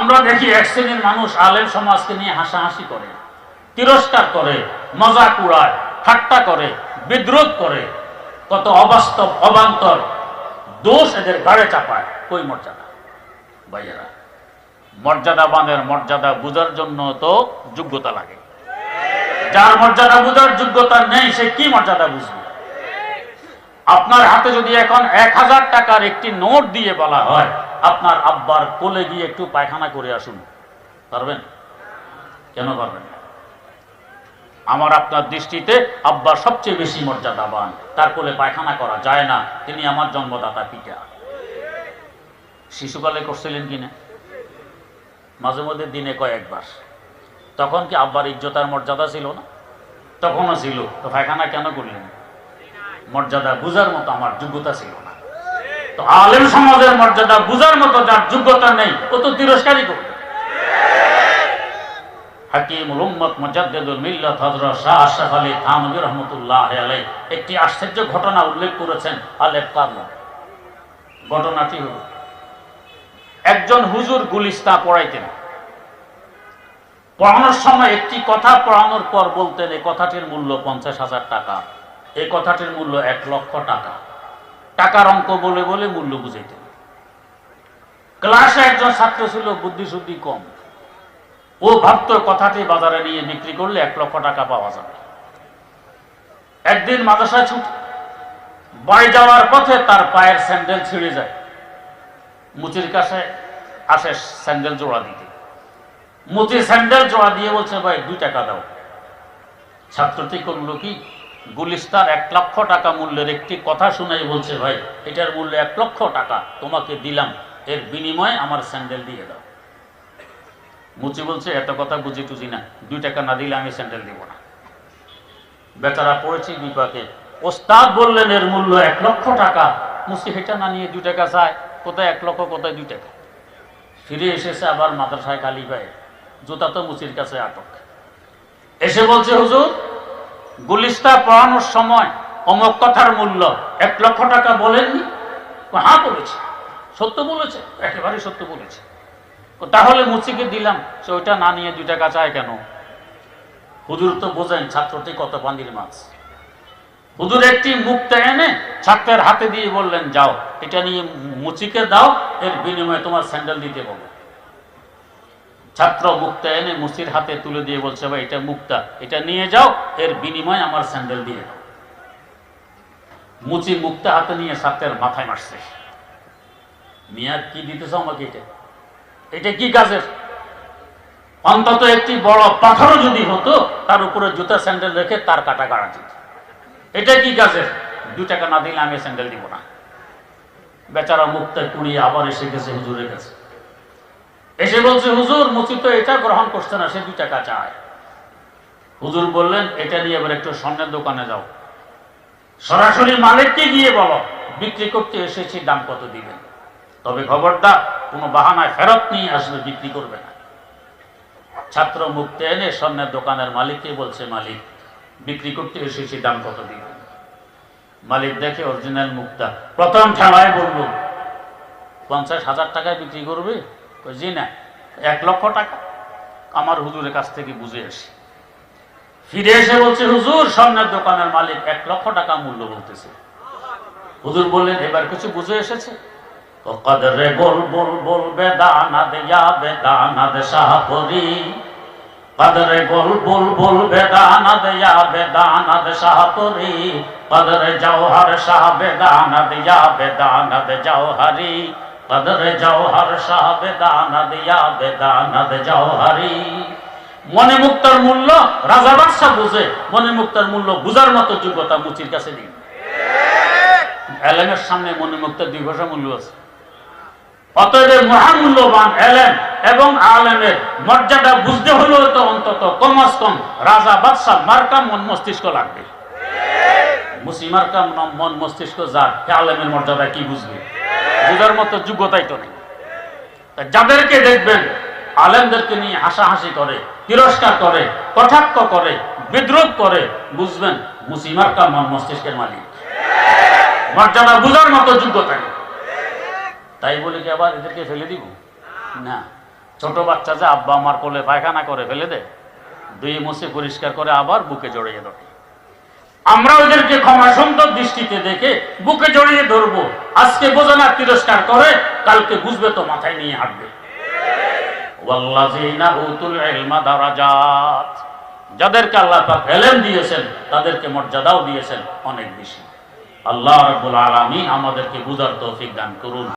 আমরা দেখি এক শ্রেণির মানুষ আলেম সমাজকে নিয়ে হাসাহাসি করে, তিরস্কার করে মজা কুড়ায় ঠাট্টা করে, বিদ্রোহ করে। কত অবাস্তব, অবান্তর দোষ এদের গাড়ে চাপায়। কই মর্যাদা? ভাইয়েরা মর্যাদাবানের মর্যাদা বুঝার জন্য তো যোগ্যতা লাগে। যার মর্যাদা বুঝার যোগ্যতা নেই, সে কি মর্যাদা বুঝবে? আপনার হাতে যদি এখন এক হাজার টাকার একটি নোট দিয়ে বলা হয় আপনার আব্বার কোলে গিয়ে একটু পায়খানা করে আসুন। পারবেন? কেন পারবেন আমার আপনার দৃষ্টিতে আব্বার সবচেয়ে বেশি মর্যাদাবান তার কোলে পায়খানা করা যায় না। তিনি আমার জন্মদাতা পিতা। শিশুকালে করছিলেন কিনা? মাঝে মধ্যে দিনে কয়েকবার। তখন কি আব্বার ইজ্জতার মর্যাদা ছিল না? তখনও ছিল। তো পায়খানা কেন করলেন? মর্যাদা বুঝার মতো আমার যোগ্যতা ছিল তো আলেম সমাজের মর্যাদা বুঝার মতো যার যোগ্যতা নেই, ও তো তিরস্কারই করবে। একটি আশ্চর্য ঘটনা উল্লেখ করেছেন ঘটনাটি হলো, একজন হুজুর গুলিস্তা পড়াইতেন। পড়ানোর সময় একটি কথা পড়ানোর পর বলতেন এই কথাটির মূল্য পঞ্চাশ হাজার টাকা এই কথাটির মূল্য এক লক্ষ টাকা। টাকার অঙ্ক বলে বলে মূল্য বুঝাইতেন ক্লাসে একজন ছাত্র ছিল, বুদ্ধি শুদ্ধি কম। ও ভাবত কথাটি বাজারে নিয়ে বিক্রি করলে এক লক্ষ টাকা পাওয়া যাবে। একদিন মাদ্রাসায় ছুটি। বাড়ি যাওয়ার পথে তার পায়ের স্যান্ডেল ছিঁড়ে যায়। মুচির কাছে আসে স্যান্ডেল জোড়া দিতে। মুচি স্যান্ডেল জোড়া দিয়ে বলছে, ভাই, দুই টাকা দাও। ছাত্রটি করল কি? গুলিস্তার এক লক্ষ টাকা মূল্যের একটি কথা শুনাই বলছে, ভাই, এটার মূল্য এক লক্ষ টাকা, তোমাকে দিলাম। এর বিনিময়ে আমার স্যান্ডেল দিয়ে দাও। মুচি বলছে, এত কথা বুঝি টুঝি না, দুই টাকা না দিলে আমি স্যান্ডেল দিব না। বেচারা পড়েছি বিপাকে। ওস্তাদ বললেন, এর মূল্য এক লক্ষ টাকা। মুচি হেঁটা না নিয়ে দুই টাকা চায়, কোথায় এক লক্ষ, কোথায় দুই টাকা। ফিরে এসেছে আবার মাদ্রাসায় কালী পায়ে। জুতা তো মুচির কাছে আটক। এসে বলছে, হুজুর গুলিস্তা পড়ানোর সময় অমক কথার মূল্য এক লক্ষ টাকা বলেননি? হ্যাঁ বলেছে। সত্য বলেছে? একেবারে সত্য বলেছে। তাহলে মুচিকে দিলাম। সে ওইটা না নিয়ে দুই টাকা চায় কেন? হুজুর তো বোঝেন ছাত্রটি কত পানির মাছ। হুজুর একটি মুক্তা এনে ছাত্রের হাতে দিয়ে বললেন, যাও, এটা নিয়ে মুচিকে দাও, এর বিনিময়ে তোমার স্যান্ডেল দিতে বলো। ছাত্র মুক্তা এনে মুচির হাতে তুলে দিয়ে বলছে, ভাই, এটা মুক্তা। এটা নিয়ে যাও, এর বিনিময়ে আমার স্যান্ডেল দিয়ে দাও। মুচি মুক্তা হাতে নিয়ে ছাত্রের মাথায় মারছে। মিয়া, কি দিতেছ আমাকে এটা? এটা কি কাজের অন্তত একটি বড় পাথরও যদি হতো, তার উপরে জুতা স্যান্ডেল রেখে তার কাটা গাড়া যেত এটা কি কাজের দু টাকা না দিলে আমি স্যান্ডেল দিব না। বেচারা মুক্তায় কুড়িয়ে আবার এসে গেছে, হুজুরের কাছে। এসে বলছে, হুজুর মুচি তো এটা গ্রহণ করছে না, সে দুই টাকা চায়। হুজুর বললেন, এটা নিয়ে এবার একটু স্বর্ণের দোকানে যাও। সরাসরি মালিককে গিয়ে বলো, বিক্রি করতে এসেছি, দাম কত দিবেন? তবে খবরদার, কোনো বাহানায় ফেরত নিয়ে আসবে, বিক্রি করবে না। ছাত্র মুক্তি এনে স্বর্ণের দোকানের মালিককে বলছে, মালিক, বিক্রি করতে এসেছি, দাম কত দিবেন? মালিক দেখে অরিজিনাল মুক্তা, প্রথম ঠেলায় বলল, পঞ্চাশ হাজার টাকায় বিক্রি করবে? জি না। এক লক্ষ টাকা। আমার হুজুরের কাছ থেকে বুঝে আসি। ফিরে এসে বলছে, হুজুর, স্বর্ণের দোকানের মালিক এক লক্ষ টাকা মূল্য বলতেছে। হুজুর বললেন, এবার কিছু বুঝে এসেছে? কদরে বল বল বল বেদানা দেয়া বেদানা দে শাহপুরি কদরে বল বল বল বেদানা দেয়া বেদানা দে শাহপুরি কদরে জওহর শাহ বেদানা দেয়া বেদানা দে জওহরি। কদরে জওহর শাহ বেদানা দেয়া বেদানা দে জওহরি। মনে মুক্তার মূল্য রাজা বাদশাহ বুঝে, মনে মুক্তার মূল্য বুঝার মতো যোগ্যতা মুচির কাছে এলেমের সামনে মনে মুক্তার দুই ভাষা মূল্য আছে। অতএব এবং আলেমের মর্যাদা বুঝতে হলেও তো অন্তত কমাস কম রাজা বাদশাহ মার্কা মন মস্তিষ্ক লাগবে। মুসি মার্কা মন- মন মস্তিষ্ক যার আলেমের মর্যাদা কি বুঝবে? বুঝার মতো যোগ্যতাই তো নেই। যাদেরকে দেখবেন, আলেমদেরকে নিয়ে হাসাহাসি করে, তিরস্কার করে, কটাক্ষ করে, বিদ্রোহ করে, বুঝবেন মুসিমার কা মন মস্তিষ্কের মালিক। মর্যাদা মতো যোগ্যতা নেই। তাই বলে কি আবার এদেরকে ফেলে দিব? না। ছোট বাচ্চা যে আব্বা আমার কোলে পায়খানা করে ফেলে দেয়, দুই মুছে পরিষ্কার করে আবার বুকে জড়িয়ে ধরে। আমরা ওদেরকে ক্ষমা সুন্দর দৃষ্টিতে দেখে বুকে জড়িয়ে ধরবো, আজকে বোঝে না তিরস্কার করে, কালকে বুঝবে তো মাথায় নিয়ে হাঁটবে। যাদেরকে আল্লাহ এলেম দিয়েছেন, তাদেরকে মর্যাদাও দিয়েছেন অনেক বেশি। আল্লাহ রাব্বুল আলামিন আমাদেরকে বুঝার তৌফিক দান করুন।